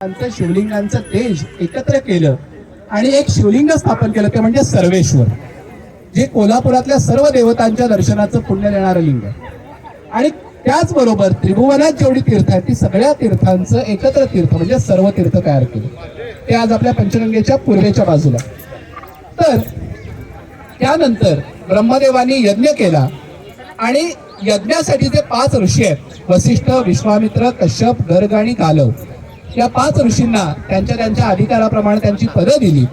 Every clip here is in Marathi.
त्यांचं शिवलिंगांचं तेज एकत्र केलं आणि एक शिवलिंग स्थापन केलं ते म्हणजे सर्वेश्वर जे कोल्हापुरातल्या सर्व देवतांच्या दर्शनाचं पुण्य देणारं लिंग आणि त्याचबरोबर त्रिभुवनात जेवढी तीर्थ आहेत ती सगळ्या तीर्थांचं एकत्र तीर्थ म्हणजे सर्व तीर्थ तयार केलं. ते आज आपल्या पंचगंगेच्या पूर्वेच्या बाजूला. तर त्यानंतर ब्रह्मदेवानी यज्ञ केला आणि यज्ञासाठी जे पाच ऋषी आहेत वसिष्ठ विश्वामित्र कश्यप गर्ग आणि गालव या पाच ऋषींना त्यांच्या त्यांच्या अधिकाराप्रमाणे त्यांची पदं दिली.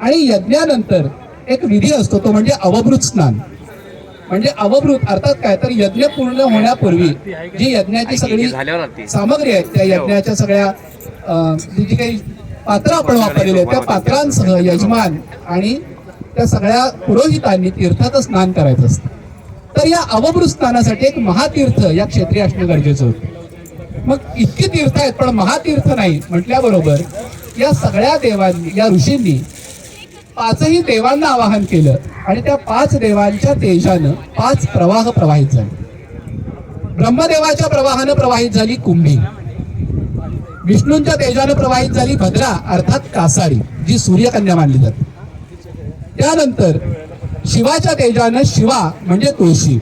आणि यज्ञानंतर एक विधी असतो तो म्हणजे अवभृत स्नान. म्हणजे अवभृत अर्थात काय तर यज्ञ पूर्ण होण्यापूर्वी जी यज्ञाची सगळी सामग्री आहेत त्या यज्ञाच्या सगळ्या जी जी काही पात्र आपण वापरलेली आहेत त्या पात्रांसह यजमान आणि त्या सगळ्या पुरोहितांनी तीर्थाचं स्नान करायचं असतं. तर या अवभृत स्नानासाठी एक महातीर्थ या क्षेत्री असणं गरजेचं होतं. मग इतकी तीर्थ आहेत पण महातीर्थ नाही म्हटल्याबरोबर या सगळ्या देवांनी या ऋषींनी पाचही देवांना आवाहन केलं आणि त्या पाच देवांच्या तेजानं पाच प्रवाह प्रवाहित झाले. ब्रह्मदेवाच्या प्रवाहानं प्रवाहित झाली कुंभी. विष्णूंच्या तेजानं प्रवाहित झाली भद्रा अर्थात कासारी जी सूर्यकन्या मानली जाते. त्यानंतर शिवाच्या तेजानं शिवा म्हणजे तुळशी.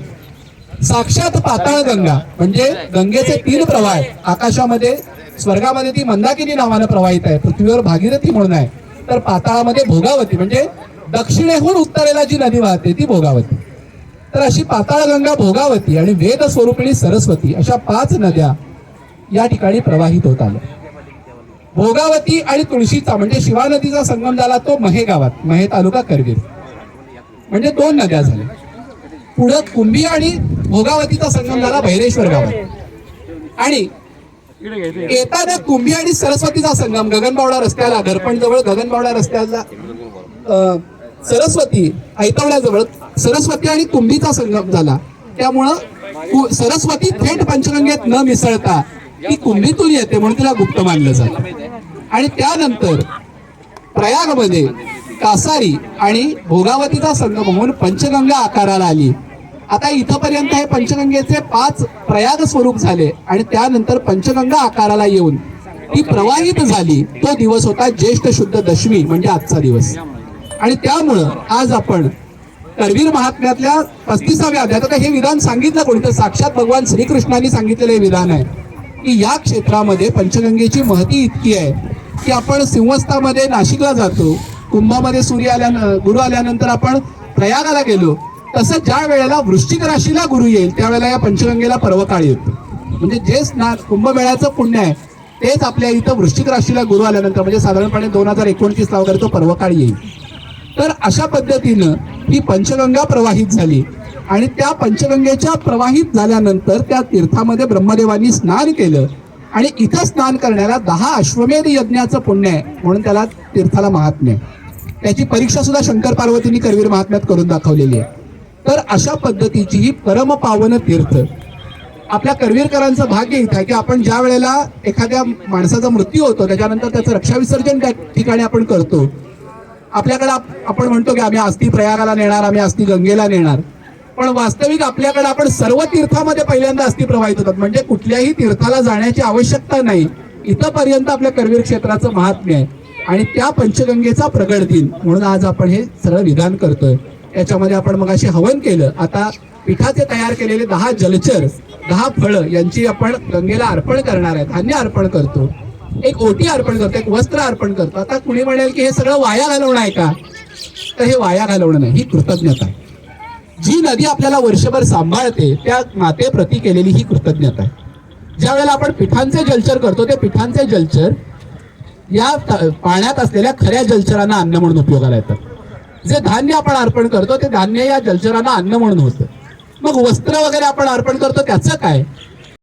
साक्षात पाताळ गंगा म्हणजे गंगेचे तीन प्रवाह आहेत. आकाशामध्ये स्वर्गामध्ये ती मंदाकिनी नावानं प्रवाहित आहे. पृथ्वीवर भागीरथी म्हणून आहे. तर पाताळामध्ये भोगावती म्हणजे दक्षिणेहून उत्तरेला जी नदी वाहते ती भोगावती. तर अशी पाताळगंगा भोगावती आणि वेद स्वरूपिणी सरस्वती अशा पाच नद्या या ठिकाणी प्रवाहित होत आल्या. भोगावती आणि तुळशीचा म्हणजे शिवा नदीचा संगम झाला तो महे गावात महे तालुका करवीर म्हणजे दोन नद्या झाल्या. पुढं कुंभी आणि भोगावतीचा संगम झाला भैरेश्वर गावात. आणि येताना कुंभी आणि सरस्वतीचा संगम गगनबावडा रस्त्याला घरपण जवळ गगनबावडा रस्त्याला सरस्वती ऐतवड्याजवळ सरस्वती आणि कुंभीचा संगम झाला. त्यामुळं कु- सरस्वती थेट पंचगंगेत न मिसळता ती कुंभीतून येते म्हणून तिला गुप्त मानलं जातं. आणि त्यानंतर प्रयागमध्ये कासारी आणि भोगावतीचा संगम होऊन पंचगंगा आकाराला आली. आता इथपर्यंत हे पंचगंगेचे पाच प्रयाग स्वरूप झाले आणि त्यानंतर पंचगंगा आकाराला येऊन ती प्रवाहित झाली. तो दिवस होता ज्येष्ठ शुद्ध दशमी म्हणजे आजचा दिवस. आणि त्यामुळं आज आपण करवीर महात्म्यातल्या पस्तीसाव्या अध्यायात हे विधान सांगितलं कोणी तर साक्षात भगवान श्रीकृष्णाने सांगितलेलं हे विधान आहे की या क्षेत्रामध्ये पंचगंगेची महती इतकी आहे की आपण सिंहस्थामध्ये नाशिकला जातो कुंभामध्ये सूर्य आल्यानं गुरु आल्यानंतर आपण प्रयागाला गेलो तसं ज्या वेळेला वृश्चिक राशीला गुरु येईल त्यावेळेला या पंचगंगेला पर्वकाळ येतो. म्हणजे जे स्नान कुंभमेळ्याचं पुण्य आहे तेच आपल्या इथं वृश्चिक राशीला गुरु आल्यानंतर म्हणजे साधारणपणे दोन हजार एकोणतीसला वगैरे तो पर्वकाळ येईल. तर अशा पद्धतीनं ही पंचगंगा प्रवाहित झाली आणि त्या पंचगंगेच्या प्रवाहित झाल्यानंतर त्या तीर्थामध्ये ब्रह्मदेवानी स्नान केलं आणि इथं स्नान करण्याला दहा अश्वमेध यज्ञाचं पुण्य आहे म्हणून त्याला तीर्थाला महात्म्य त्याची परीक्षा सुद्धा शंकर पार्वतींनी करवीर महात्म्यात करून दाखवलेली आहे. अशा पद्धतीची ही परमपावन तीर्थ. आपल्या करवीरकरांचं भाग्य इथं आहे की आपण ज्या वेळेला एखाद्या माणसाचा मृत्यू होतो त्याच्यानंतर त्याचं रक्षाविसर्जन त्या ठिकाणी आपण करतो. आपल्याकडे आप- आपण म्हणतो की आम्ही अस्थि प्रयागाला नेणार आम्ही अस्थि गंगेला नेणार. पण वास्तविक आपल्याकडे आपण सर्व तीर्थामध्ये पहिल्यांदा अस्थि प्रवाहित होतात. म्हणजे कुठल्याही तीर्थाला जाण्याची आवश्यकता नाही. इथंपर्यंत आपल्या करवीर क्षेत्राचं महात्म्य आहे. आणि त्या पंचगंगेचा प्रगड दिन म्हणून आज आपण हे सरळ विधान करतोय. याच्यामध्ये आपण मग अशी हवन केलं. आता पिठाचे तयार केलेले दहा जलचर दहा फळं यांची आपण गंगेला अर्पण करणार आहे. धान्य अर्पण करतो. एक ओटी अर्पण करतो एक वस्त्र अर्पण करतो. आता कुणी म्हणेल की हे सगळं वाया घालवणं आहे का? तर हे वाया घालवणं नाही ही कृतज्ञता आहे. जी नदी आपल्याला वर्षभर सांभाळते त्या मातेप्रती केलेली ही कृतज्ञता आहे. ज्या वेळेला आपण पिठांचे जलचर करतो ते पिठांचे जलचर या पाण्यात असलेल्या खऱ्या जलचरांना अन्न म्हणून उपयोगाला येतात. जे धान्य आपण अर्पण करतो ते धान्य या जलचरांना अन्न म्हणून होतं. मग वस्त्र वगैरे आपण अर्पण करतो त्याचं काय?